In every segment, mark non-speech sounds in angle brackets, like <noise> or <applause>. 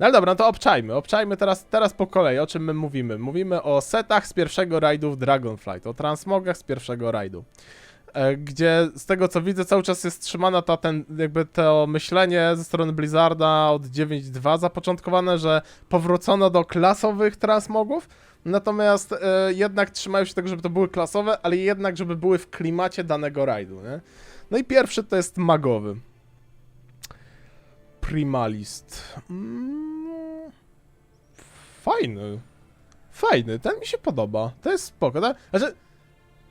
No ale dobra, no to obczajmy, obczajmy teraz, teraz po kolei, o czym my mówimy. Mówimy o setach z pierwszego rajdu w Dragonflight, o transmogach z pierwszego rajdu. E, Gdzie z tego co widzę cały czas jest trzymana ta ten, jakby to myślenie ze strony Blizzarda od 9.2 zapoczątkowane, że powrócono do klasowych transmogów, natomiast e, jednak trzymają się tego, żeby to były klasowe, ale jednak żeby były w klimacie danego rajdu, nie? No i pierwszy to jest magowy. Primalist. Mm, fajny. Fajny, ten mi się podoba. To jest spoko. Tak? Znaczy,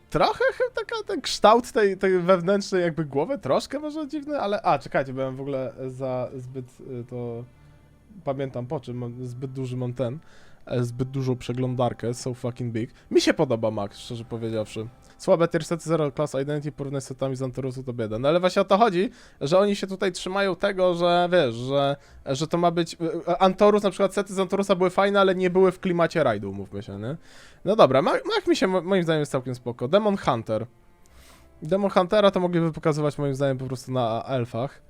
trochę chyba taka ten kształt tej, tej wewnętrznej jakby głowy, troszkę może dziwny, ale... A, czekajcie, byłem w ogóle za zbyt y, to... Pamiętam po czym, zbyt duży mam ten, zbyt dużą przeglądarkę, so fucking big. Mi się podoba Max, szczerze powiedziawszy. Słabe tier sety zero class identity porównać z setami z Antorusu to bieda. No ale właśnie o to chodzi, że oni się tutaj trzymają tego, że wiesz, że, że to ma być. e, Antorus, na przykład sety z Antorusa były fajne, ale nie były w klimacie rajdu, mówmy się, nie? No dobra, Mach Mach mi się mo- moim zdaniem jest całkiem spoko. Demon Hunter. Demon Huntera to mogliby pokazywać moim zdaniem po prostu na elfach.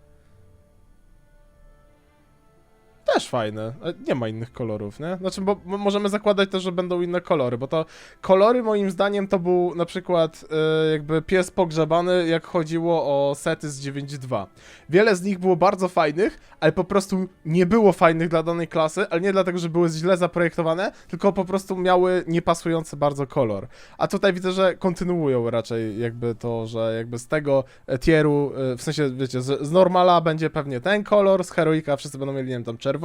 Też fajne. E, Nie ma innych kolorów, nie? Znaczy, bo możemy zakładać też, że będą inne kolory, bo to kolory moim zdaniem to był na przykład e, jakby pies pogrzebany, jak chodziło o sety z 9.2. Wiele z nich było bardzo fajnych, ale po prostu nie było fajnych dla danej klasy, ale nie dlatego, że były źle zaprojektowane, tylko po prostu miały niepasujący bardzo kolor. A tutaj widzę, że kontynuują raczej jakby to, że jakby z tego e, tieru, w sensie wiecie, z, z normala będzie pewnie ten kolor, z heroika wszyscy będą mieli, nie wiem, tam czerwony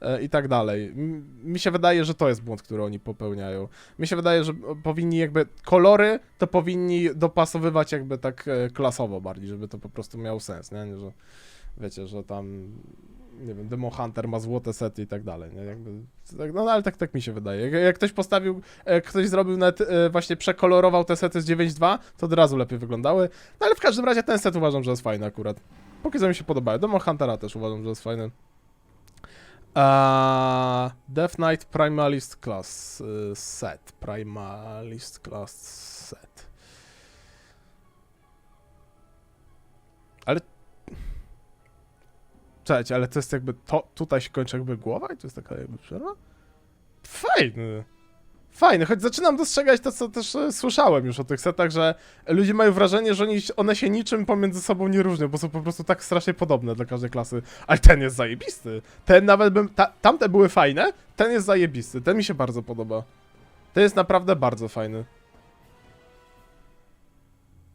e, i tak dalej. Mi się wydaje, że to jest błąd, który oni popełniają. Mi się wydaje, że powinni jakby kolory to powinni dopasowywać jakby tak e, klasowo bardziej, żeby to po prostu miało sens, nie? że wiecie, że tam nie wiem, Demo Hunter ma złote sety i tak dalej, nie? Jakby, tak, no ale tak, tak mi się wydaje. Jak, jak ktoś postawił, jak ktoś zrobił e, właśnie przekolorował te sety z 9.2, to od razu lepiej wyglądały. No ale w każdym razie ten set uważam, że jest fajny akurat. Póki co mi się podobają. Demo Huntera też uważam, że jest fajny. Eee, Death Knight Primalist Class y, set. Primalist Class set. Ale. Cześć, ale to jest jakby to. Tutaj się kończy jakby głowa i to jest taka jakby przerwa? Fajny. Fajny, choć zaczynam dostrzegać to, co też e, słyszałem już o tych setach, że ludzie mają wrażenie, że oni, one się niczym pomiędzy sobą nie różnią, bo są po prostu tak strasznie podobne dla każdej klasy. Ale ten jest zajebisty. Ten nawet bym. Ta, tamte były fajne, ten jest zajebisty. Ten mi się bardzo podoba. Ten jest naprawdę bardzo fajny.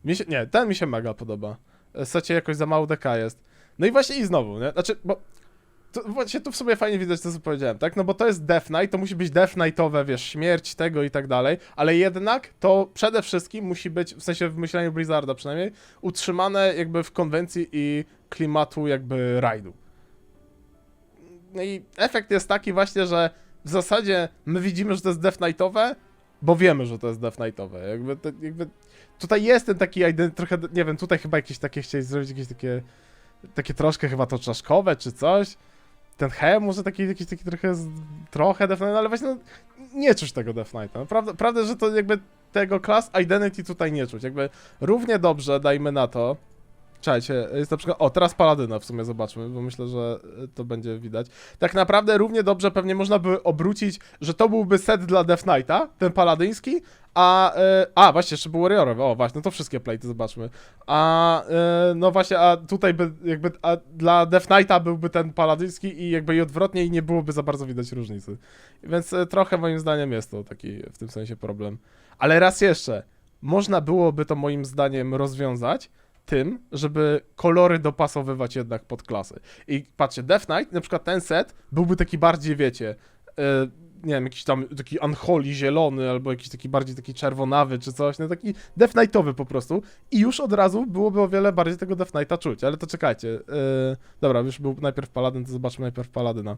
Mi się, nie, ten mi się mega podoba. W secie jakoś za mało DK jest. No i właśnie i znowu, nie? Znaczy, bo. To, właśnie tu w sobie fajnie widać to, co powiedziałem, tak? No bo to jest Death Knight, to musi być Death Knightowe, wiesz, śmierć tego i tak dalej, ale jednak to przede wszystkim musi być, w sensie w myśleniu Blizzarda przynajmniej, utrzymane jakby w konwencji i klimatu jakby rajdu. No i efekt jest taki właśnie, że w zasadzie my widzimy, że to jest Death Knightowe, bo wiemy, że to jest Death Knightowe. Jakby, to, jakby tutaj jest ten taki trochę, nie wiem, tutaj chyba jakieś takie chcieli zrobić, jakieś takie takie troszkę chyba to czaszkowe czy coś. Ten hełm może taki, jakiś taki trochę, trochę Death Knight, ale właśnie no, nie czuć tego Death Knighta. No, Prawda, prawda, że to jakby tego class identity tutaj nie czuć. Jakby równie dobrze, dajmy na to, Czekajcie, jest na przykład. O, teraz Paladyna w sumie zobaczmy, bo myślę, że y, to będzie widać. Tak naprawdę równie dobrze pewnie można by obrócić, że to byłby set dla Death Knighta, ten paladyński, a. y, a, właśnie, jeszcze był Warriorowy. O, właśnie, no to wszystkie plate zobaczmy. A. y, no właśnie, a tutaj by jakby. A dla Death Knighta byłby ten paladyński i jakby i odwrotnie, i nie byłoby za bardzo widać różnicy. Więc y, trochę moim zdaniem jest to taki w tym sensie problem. Ale raz jeszcze, można byłoby to moim zdaniem rozwiązać tym, żeby kolory dopasowywać jednak pod klasy. I patrzcie, Death Knight, na przykład ten set byłby taki bardziej, wiecie, e, nie wiem, jakiś tam taki unholy zielony, albo jakiś taki bardziej taki czerwonawy, czy coś, no taki Death Knightowy po prostu. I już od razu byłoby o wiele bardziej tego Death Knighta czuć, ale to czekajcie. e, dobra, już był najpierw Paladyn, to zobaczmy najpierw Paladyna.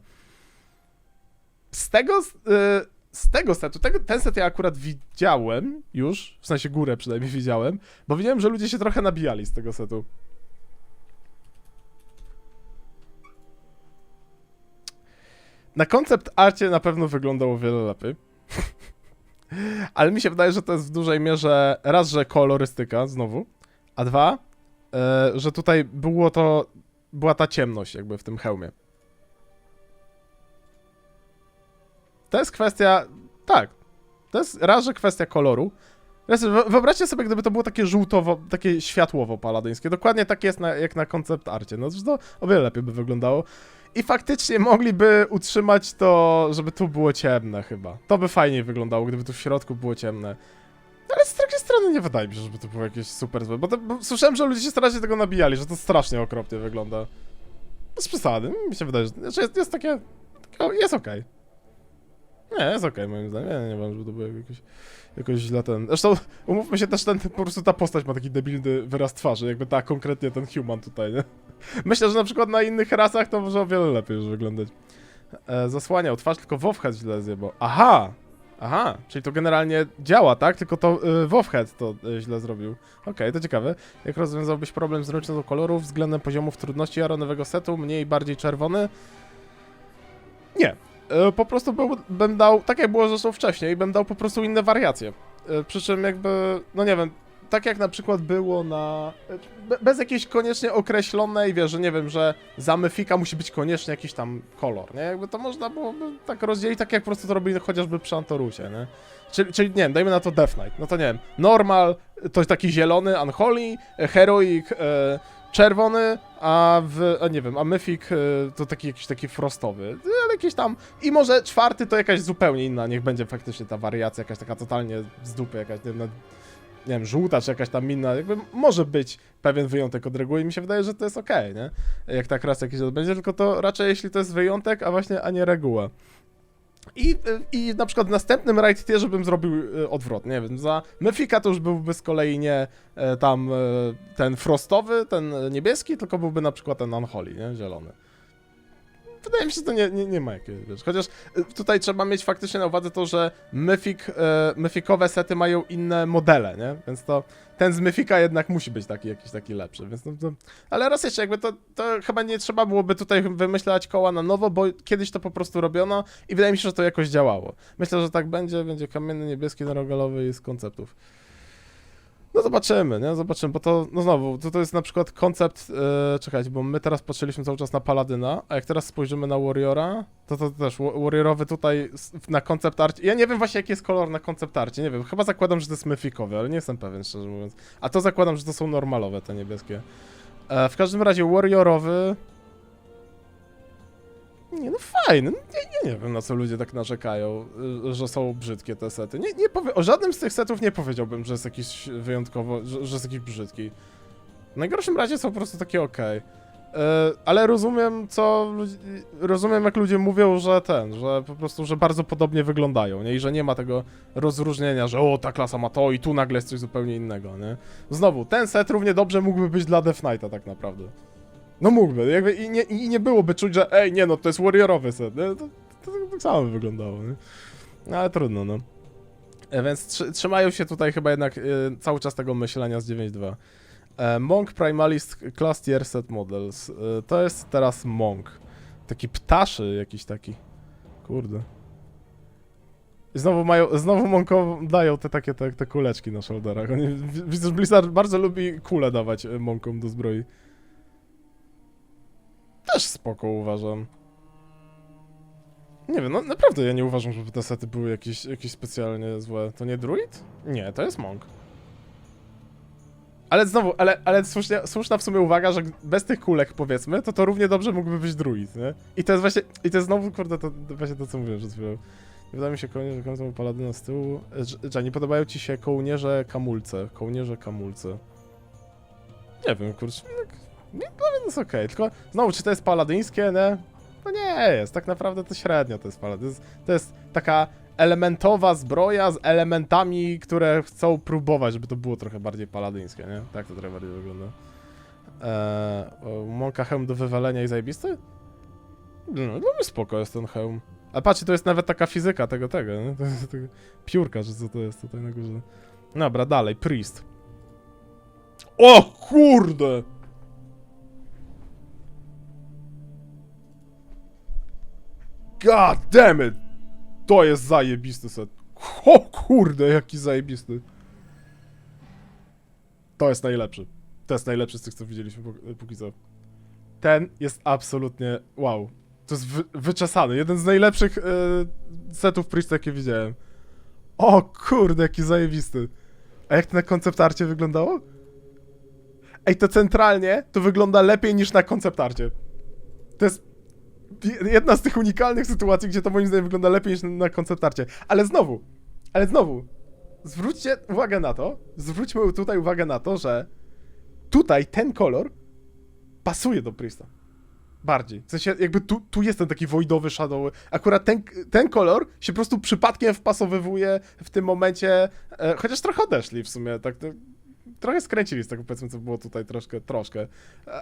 Z tego, e, z tego setu, tego, ten set ja akurat widziałem już, w sensie górę przynajmniej widziałem, bo widziałem, że ludzie się trochę nabijali z tego setu. Na koncept arcie na pewno wyglądał o wiele lepiej. <laughs> Ale mi się wydaje, że to jest w dużej mierze raz, że kolorystyka znowu, a dwa, e, że tutaj było to, była ta ciemność jakby w tym hełmie. To jest kwestia, tak, to jest raz, że kwestia koloru. Wyobraźcie sobie, gdyby to było takie żółtowo, takie światłowo-paladyńskie. Dokładnie tak jest na, jak na koncept arcie. No to o wiele lepiej by wyglądało. I faktycznie mogliby utrzymać to, żeby tu było ciemne chyba. To by fajniej wyglądało, gdyby tu w środku było ciemne. Ale z drugiej strony nie wydaje mi się, żeby to było jakieś super złe. Bo, to, bo słyszałem, że ludzie się strasznie tego nabijali, że to strasznie okropnie wygląda. Bez przesady. Mi się wydaje, że znaczy jest, jest takie... takie- Jest okej. Nie, jest okej moim zdaniem. Ja nie wiem, żeby to było jakoś, jakoś źle ten... Zresztą, umówmy się też, ten, po prostu ta postać ma taki debilny wyraz twarzy, jakby ta konkretnie ten human tutaj, nie? <laughs> Myślę, że na przykład na innych rasach to może o wiele lepiej już wyglądać. E, zasłaniał twarz, tylko Wowhead źle zjebał. Aha! Aha, czyli to generalnie działa, tak? Tylko to y, Wowhead to y, źle zrobił. Okej, to ciekawe. Jak rozwiązałbyś problem z zręcznością kolorów względem poziomów trudności aronowego setu, mniej, bardziej czerwony? Nie. E, po prostu był, bym dał, tak jak było zresztą wcześniej, bym dał po prostu inne wariacje. E, przy czym jakby, no nie wiem, tak jak na przykład było na... e, be- Bez jakiejś koniecznie określonej, wiesz, że nie wiem, że za myfika musi być koniecznie jakiś tam kolor, nie? Jakby to można byłoby tak rozdzielić, tak jak po prostu to robili chociażby przy Antorusie, nie? Czyli, czyli nie wiem, dajmy na to Death Knight, no to nie wiem, normal, to jest taki zielony, unholy, heroic, e, czerwony, a w, a nie wiem, a mythic e, to taki jakiś taki frostowy, ale jakiś tam, i może czwarty to jakaś zupełnie inna, niech będzie faktycznie ta wariacja jakaś taka totalnie z dupy, jakaś, nie wiem, na- nie wiem, żółta czy jakaś tam inna, jakby może być pewien wyjątek od reguły i mi się wydaje, że to jest okej, nie? Jak tak raz jakiś będzie, tylko to raczej jeśli to jest wyjątek, a właśnie, a nie reguła. I, I na przykład w następnym right tierze bym zrobił e, odwrotnie, nie wiem, za Mefika to już byłby z kolei nie e, tam e, ten frostowy, ten niebieski, tylko byłby na przykład ten unholy, nie, zielony. Wydaje mi się, że to nie, nie, nie ma jakiegoś, wiesz, chociaż e, tutaj trzeba mieć faktycznie na uwadze to, że Mythic, e, Mythicowe sety mają inne modele, nie, więc to ten z Mythika jednak musi być taki jakiś taki lepszy, więc no to, ale raz jeszcze jakby to, to chyba nie trzeba byłoby tutaj wymyślać koła na nowo, bo kiedyś to po prostu robiono i wydaje mi się, że to jakoś działało. Myślę, że tak będzie, będzie kamienny, niebieski, narogalowy i z konceptów. No zobaczymy, nie? Zobaczymy, bo to, no znowu, to, to jest na przykład koncept, czekajcie, bo my teraz patrzyliśmy cały czas na Paladyna, a jak teraz spojrzymy na Warriora, to to też wa- Warriorowy tutaj na koncept arcie, ja nie wiem właśnie jaki jest kolor na koncept arcie, nie wiem, chyba zakładam, że to jest mythikowy, ale nie jestem pewien, szczerze mówiąc. A to zakładam, że to są normalowe, te niebieskie. E, w każdym razie Warriorowy... Nie, no fajny. No, Ja, ja nie wiem, na co ludzie tak narzekają, y, że są brzydkie te sety. Nie, nie powie... O żadnym z tych setów nie powiedziałbym, że jest jakiś wyjątkowo, że, że jest jakiś brzydki. W najgorszym razie są po prostu takie. E, Ale rozumiem, co rozumiem, jak ludzie mówią, że ten, że po prostu, że bardzo podobnie wyglądają, nie? I że nie ma tego rozróżnienia, że o, ta klasa ma to i tu nagle jest coś zupełnie innego, nie? Znowu, ten set równie dobrze mógłby być dla Death Knighta tak naprawdę. No mógłby, jakby i nie, i nie byłoby czuć, że ej, nie no, to jest warriorowy set? To, to, tak samo by wyglądało, nie? No, ale trudno, no. E, Więc trzy, trzymają się tutaj chyba jednak e, cały czas tego myślenia z 9.2. E, Monk Primalist Class Tier Set Models. E, to jest teraz Monk. Taki ptaszy jakiś taki. Kurde. I znowu mają, znowu Monko dają te takie te, te kuleczki na shoulderach. Oni, wi- widzę, że Blizzard bardzo lubi kule dawać e, Monkom do zbroi. Też spoko uważam. Nie wiem, no naprawdę ja nie uważam, żeby te sety były jakieś, jakieś specjalnie złe. To nie druid? Nie, to jest monk. Ale znowu, ale, ale słusznie, słuszna w sumie uwaga, że bez tych kulek powiedzmy, to to równie dobrze mógłby być druid, nie? I to jest właśnie, i to jest znowu, kurde, to, to właśnie to, co mówiłem przed chwilą. Nie wydaje mi się kołnierze, kołnierze paladyna z tyłu. Że, nie podobają ci się kołnierze kamulce, kołnierze kamulce. Nie wiem, kurczę, nie, dla mnie to jest okej, tylko znowu, czy to jest paladyńskie, nie? No nie jest, tak naprawdę to średnio to jest paladyn. To jest, to jest taka elementowa zbroja z elementami, które chcą próbować, żeby to było trochę bardziej paladyńskie, nie? Tak to trochę bardziej wygląda. Eee, Monka hełm do wywalenia i zajebisty? No, mnie spoko jest ten hełm. A patrzcie, to jest nawet taka fizyka tego, tego, nie? To jest tego piórka, że co to jest tutaj na górze. Dobra, dalej, priest. O kurde! God damn it! To jest zajebisty set. O kurde, jaki zajebisty. To jest najlepszy. To jest najlepszy z tych, co widzieliśmy pó- póki co. Ten jest absolutnie wow. To jest wy, wyczesany. Jeden z najlepszych e, setów Priesta, jakie widziałem. O kurde, jaki zajebisty. A jak to na konceptarcie wyglądało? Ej, to centralnie to wygląda lepiej niż na konceptarcie. To jest jedna z tych unikalnych sytuacji, gdzie to moim zdaniem wygląda lepiej niż na konceptarcie. Ale znowu, ale znowu, zwróćcie uwagę na to, zwróćmy tutaj uwagę na to, że tutaj ten kolor pasuje do Priesta. Bardziej. W sensie jakby tu, tu jest ten taki wojdowy shadow. Akurat ten, ten kolor się po prostu przypadkiem wpasowywuje w tym momencie, e, chociaż trochę odeszli w sumie, tak trochę skręcili z tego powiedzmy, co było tutaj troszkę, troszkę.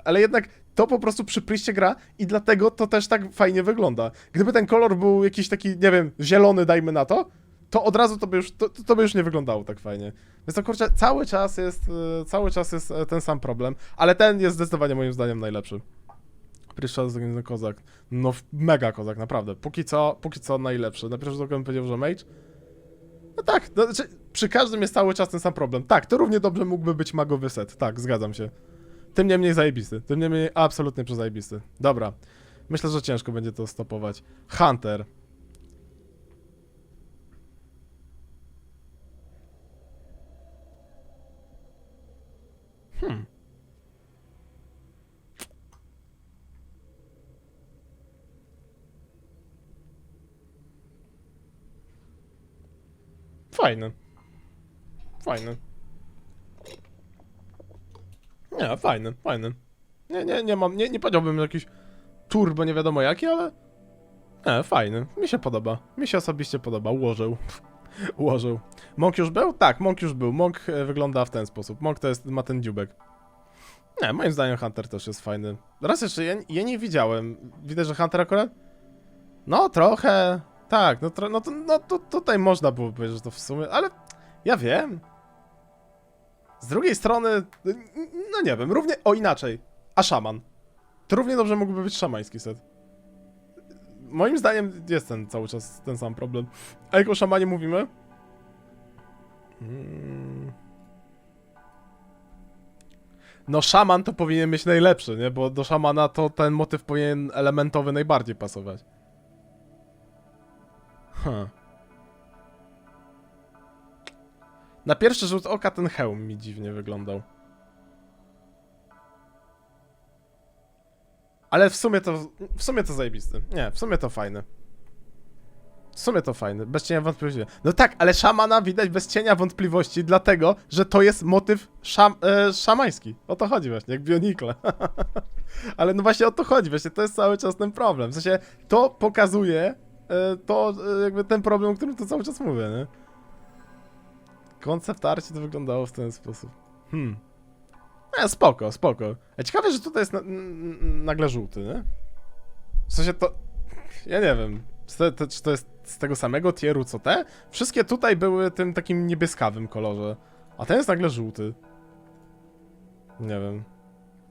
Ale jednak to po prostu przy Priestie gra i dlatego to też tak fajnie wygląda. Gdyby ten kolor był jakiś taki, nie wiem, zielony dajmy na to, to od razu to by już, to, to by już nie wyglądało tak fajnie. Więc to kurczę, cały czas jest, e, cały czas jest e, ten sam problem, ale ten jest zdecydowanie moim zdaniem najlepszy. Zagrany kozak. No, mega kozak, naprawdę. Póki co, póki co najlepszy. Na pierwszy rzut powiedział, że mage. No tak, no, znaczy, przy każdym jest cały czas ten sam problem. Tak, to równie dobrze mógłby być magowy set. Tak, zgadzam się. Tym niemniej zajebisty. Tym niemniej absolutnie przezajebisty. Dobra. Myślę, że ciężko będzie to stopować. Hunter. Fajny. Fajny. Nie, fajny, fajny. Nie, nie, nie mam, nie, nie powiedziałbym jakiś turbo nie wiadomo jaki, ale... Nie, fajny. Mi się podoba. Mi się osobiście podoba. Ułożył. <laughs> Ułożył. Monk już był? Tak, Monk już był. Monk e, wygląda w ten sposób. Monk to jest, ma ten dziubek. Nie, moim zdaniem Hunter też jest fajny. Raz jeszcze, ja, ja nie widziałem. Widać, że Hunter akurat? No, trochę. Tak, no, no, to, no to tutaj można było powiedzieć, że to w sumie, ale ja wiem. Z drugiej strony, no nie wiem, równie, o inaczej, a szaman. To równie dobrze mógłby być szamański set. Moim zdaniem jest ten cały czas ten sam problem. A jak o szamanie mówimy? Mm. No szaman to powinien być najlepszy, nie? Bo do szamana to ten motyw powinien elementowy najbardziej pasować. Huh. Na pierwszy rzut oka ten hełm mi dziwnie wyglądał. Ale w sumie to, w sumie to zajebisty. Nie, w sumie to fajne. W sumie to fajne, bez cienia wątpliwości. No tak, ale szamana widać bez cienia wątpliwości, dlatego, że to jest motyw szam, e, szamański. O to chodzi właśnie, jak Bionikle. <laughs> ale no właśnie o to chodzi, właśnie to jest cały czas ten problem. W sensie, to pokazuje to e, jakby ten problem, o którym tu cały czas mówię, nie? Koncept arcie to wyglądało w ten sposób. Hmm. E, spoko, spoko. A ciekawe, że tutaj jest na, nagle żółty, nie? W sensie to... Ja nie wiem. Czy to, czy to jest z tego samego tieru, co te? Wszystkie tutaj były tym takim niebieskawym kolorze. A ten jest nagle żółty. Nie wiem.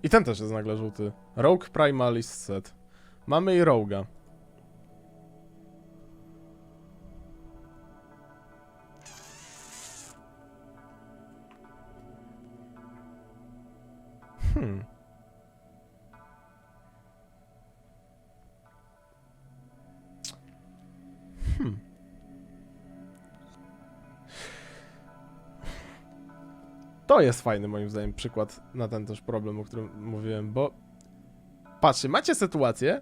I ten też jest nagle żółty. Rogue Primalist Set. Mamy i Roga. To jest fajny moim zdaniem przykład na ten też problem, o którym mówiłem, bo patrzcie, macie sytuację,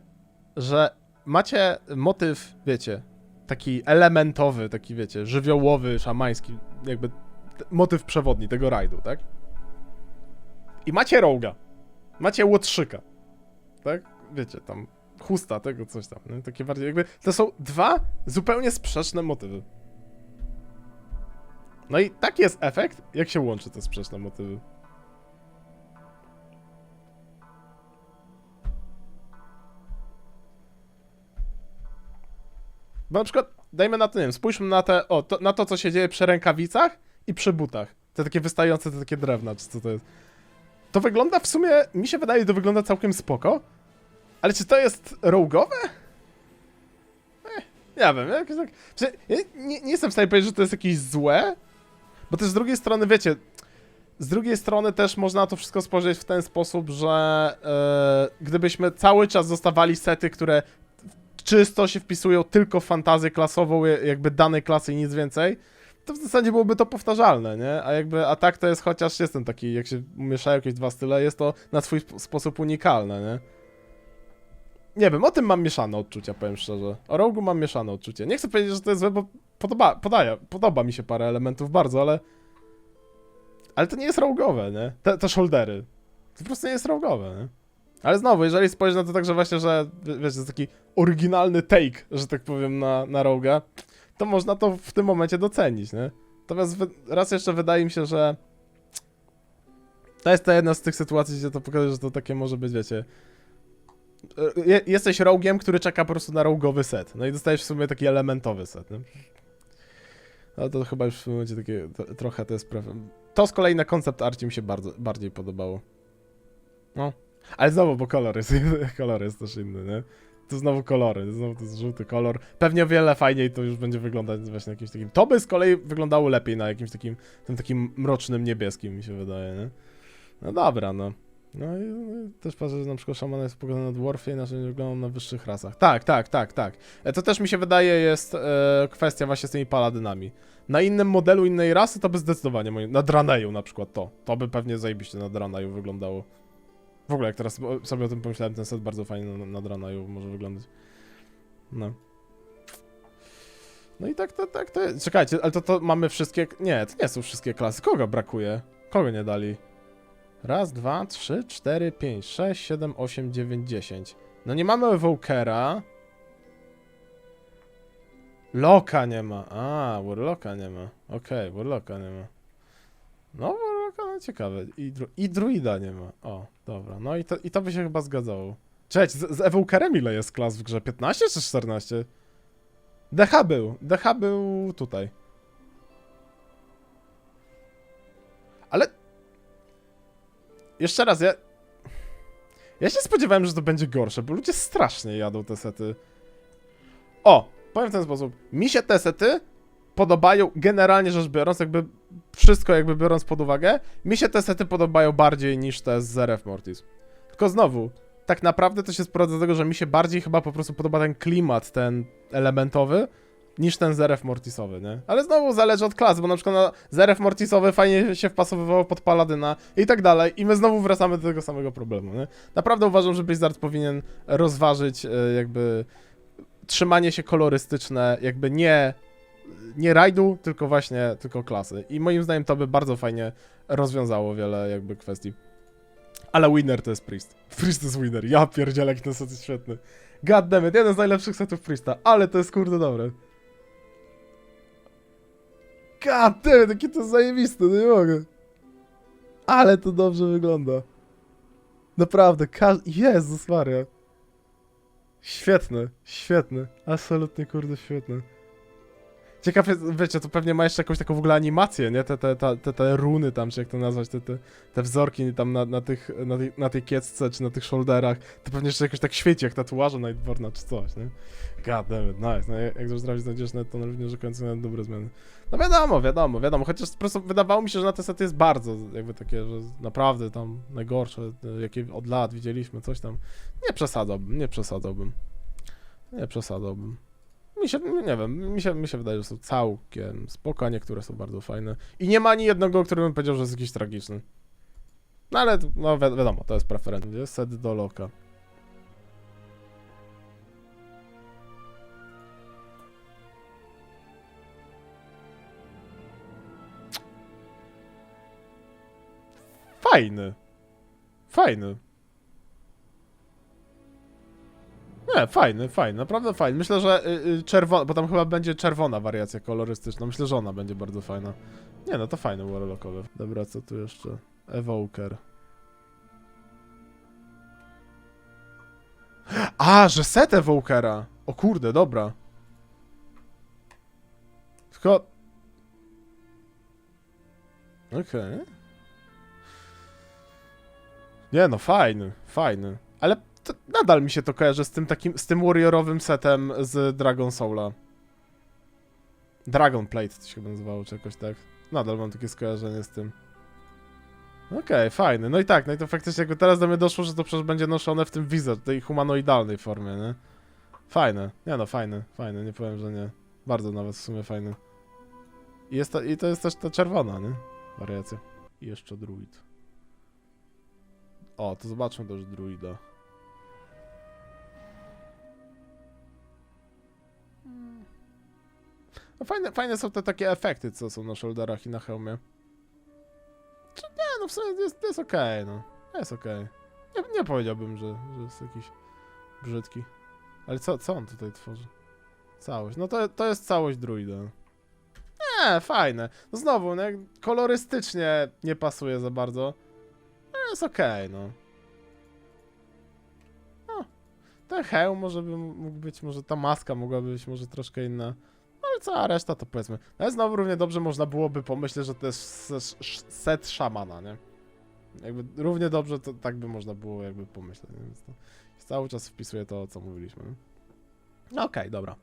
że macie motyw, wiecie, taki elementowy, taki wiecie, żywiołowy, szamański, jakby motyw przewodni tego rajdu, tak? I macie roga. Macie łotrzyka. Tak? Wiecie, tam chusta, tego coś tam. Nie? Takie bardziej jakby. To są dwa zupełnie sprzeczne motywy. No i taki jest efekt, jak się łączy te sprzeczne motywy. Bo na przykład, dajmy na to, nie wiem, spójrzmy na, te, o, to, na to, co się dzieje przy rękawicach i przy butach. Te takie wystające, te takie drewna, czy co to jest. To wygląda w sumie, mi się wydaje, to wygląda całkiem spoko. Ale czy to jest rogue'owe? Eh, nie wiem, jakoś tak... w sensie, ja nie, nie jestem w stanie powiedzieć, że to jest jakieś złe, bo też z drugiej strony, wiecie, z drugiej strony też można na to wszystko spojrzeć w ten sposób, że e, gdybyśmy cały czas dostawali sety, które czysto się wpisują tylko w fantazję klasową, jakby danej klasy i nic więcej, to w zasadzie byłoby to powtarzalne, nie? A jakby, a tak to jest chociaż, jest ten taki, jak się mieszają jakieś dwa style, jest to na swój sp- sposób unikalne, nie? Nie wiem, o tym mam mieszane odczucia, powiem szczerze. O Rogu mam mieszane odczucie. Nie chcę powiedzieć, że to jest złe, bo podoba, podaje, podoba mi się parę elementów bardzo, ale... Ale to nie jest rogowe, nie? Te, te shouldery. To po prostu nie jest rogowe, nie? Ale znowu, jeżeli spojrzysz na to tak, że właśnie, że wie- wiesz, to jest taki oryginalny take, że tak powiem, na, na Roga, to można to w tym momencie docenić, nie? Natomiast raz jeszcze wydaje mi się, że to jest ta jedna z tych sytuacji, gdzie to pokazuje, że to takie może być, wiecie... e, Je, jesteś rogiem, który czeka po prostu na rogowy set. No i dostajesz w sumie taki elementowy set, nie? Ale to chyba już w tym momencie takie to, trochę to jest prawda. To z kolei na koncept arcie mi się bardzo, bardziej podobało. No. Ale znowu, bo kolor jest, <laughs> kolor jest też inny, nie? To znowu kolory, znowu to jest żółty kolor. Pewnie o wiele fajniej to już będzie wyglądać właśnie na jakimś takim... To by z kolei wyglądało lepiej na jakimś takim, tym takim mrocznym niebieskim, mi się wydaje, nie? No dobra, no. No i no i też patrzę, że na przykład szaman jest pokazany na dwarfie, inaczej nie wyglądał na wyższych rasach. Tak, tak, tak, tak. E, To też mi się wydaje jest e, kwestia właśnie z tymi paladynami. Na innym modelu innej rasy to by zdecydowanie, moim- na Draneju na przykład to. To by pewnie zajebiście na Draneju wyglądało. W ogóle jak teraz sobie o tym pomyślałem, ten set bardzo fajnie na, na Draneju może wyglądać. No. No i tak to, tak to jest. Czekajcie, ale to, to mamy wszystkie... Nie, to nie są wszystkie klasy. Kogo brakuje? Kogo nie dali? Raz, dwa, trzy, cztery, pięć, sześć, siedem, osiem, dziewięć, dziesięć. No nie mamy Evokera. Loka nie ma. A, Warlocka nie ma. Okej, Warlocka nie ma. No, Warlocka, no ciekawe. I, dru I Druida nie ma. O, dobra. No i to, i to by się chyba zgadzało. Cześć, z, z Evokerem ile jest klas w grze? 15 czy 14? DH był. DH był tutaj. Ale... Jeszcze raz, ja... Ja się spodziewałem, że to będzie gorsze, bo ludzie strasznie jadą te sety. O, powiem w ten sposób. Mi się te sety podobają, generalnie rzecz biorąc, jakby wszystko jakby biorąc pod uwagę, mi się te sety podobają bardziej niż te z ZRF Mortis. Tylko znowu, tak naprawdę to się sprowadza do tego, że mi się bardziej chyba po prostu podoba ten klimat, ten elementowy, niż ten ZRF Mortisowy, nie? Ale znowu zależy od klas, bo na przykład na ZRF Mortisowy fajnie się wpasowywało pod Paladyna i tak dalej i my znowu wracamy do tego samego problemu, nie? Naprawdę uważam, że Blizzard powinien rozważyć e, jakby trzymanie się kolorystyczne, jakby nie nie rajdu, tylko właśnie, tylko klasy. I moim zdaniem to by bardzo fajnie rozwiązało wiele jakby kwestii. Ale winner to jest Priest. Priest to jest winner. Ja pierdzielę, jaki ten set jest świetny. God damn it, jeden z najlepszych setów Priesta, ale to jest kurde dobre. God damn jakie to zajebiste, nie mogę. Ale to dobrze wygląda. Naprawdę, każdy... Jezus Maria. Świetny, świetny. Absolutnie kurde świetny. Ciekaw jest, wiecie, to pewnie ma jeszcze jakąś taką w ogóle animację, nie? Te, te, te, te, runy tam, czy jak to nazwać, te, te, te wzorki tam na, na, tych, na, tej, na tej kiecce, czy na tych shoulderach, to pewnie jeszcze jakoś tak świeci, jak tatuaże Nightborna, czy coś, nie? God damn it, nice. No, jak już zrobić znajdziesz to na równie rzecząco na dobre zmiany. No wiadomo, wiadomo, wiadomo, chociaż po prostu wydawało mi się, że na te sety jest bardzo jakby takie, że naprawdę tam najgorsze, jakie od lat widzieliśmy, coś tam. Nie przesadzałbym, nie przesadzałbym. Nie przesadzałbym. Mi się, nie wiem, mi się, mi się wydaje, że są całkiem spoko, niektóre są bardzo fajne. I nie ma ani jednego, który bym powiedział, że jest jakiś tragiczny. No ale, no wi wiadomo, to jest preferencja. Set do loka. Fajny. Fajny. Nie, fajny, fajny, naprawdę fajny. Myślę, że y, y, czerwona, bo tam chyba będzie czerwona wariacja kolorystyczna. Myślę, że ona będzie bardzo fajna. Nie no, to fajny warlockowy. Dobra, co tu jeszcze? Evoker. A, że set Evokera! O kurde, dobra. Tylko... Okej. Nie no, fajny, fajny. Nadal mi się to kojarzy z tym takim, z tym warriorowym setem z Dragon Soula. Dragon Plate to się chyba nazywało, czy jakoś tak. Nadal mam takie skojarzenie z tym. Okej, fajny. No i tak, no i to faktycznie jakby teraz do mnie doszło, że to przecież będzie noszone w tym wizard, tej humanoidalnej formie, nie? Fajne. Nie no, fajne, fajne, nie powiem, że nie. Bardzo nawet w sumie fajny. I, jest to, I to jest też ta czerwona, nie? Wariacja. I jeszcze druid. O, to zobaczmy też druida. No fajne, fajne są te takie efekty, co są na shoulderach i na hełmie. Czy nie, no w sumie jest, jest okej, no. Jest okej. Nie, nie powiedziałbym, że, że jest jakiś brzydki. Ale co, co on tutaj tworzy? Całość. No to, to jest całość druida. Nie, fajne. No znowu, no, jak kolorystycznie nie pasuje za bardzo. No jest okej, no. no. Ten hełm może by mógł być, może ta maska mogłaby być może troszkę inna. No ale cała reszta to powiedzmy. No ale znowu równie dobrze można byłoby pomyśleć, że to jest set szamana, nie? Jakby równie dobrze to tak by można było jakby pomyśleć, nie? Więc to cały czas wpisuje to, co mówiliśmy. No okej, dobra.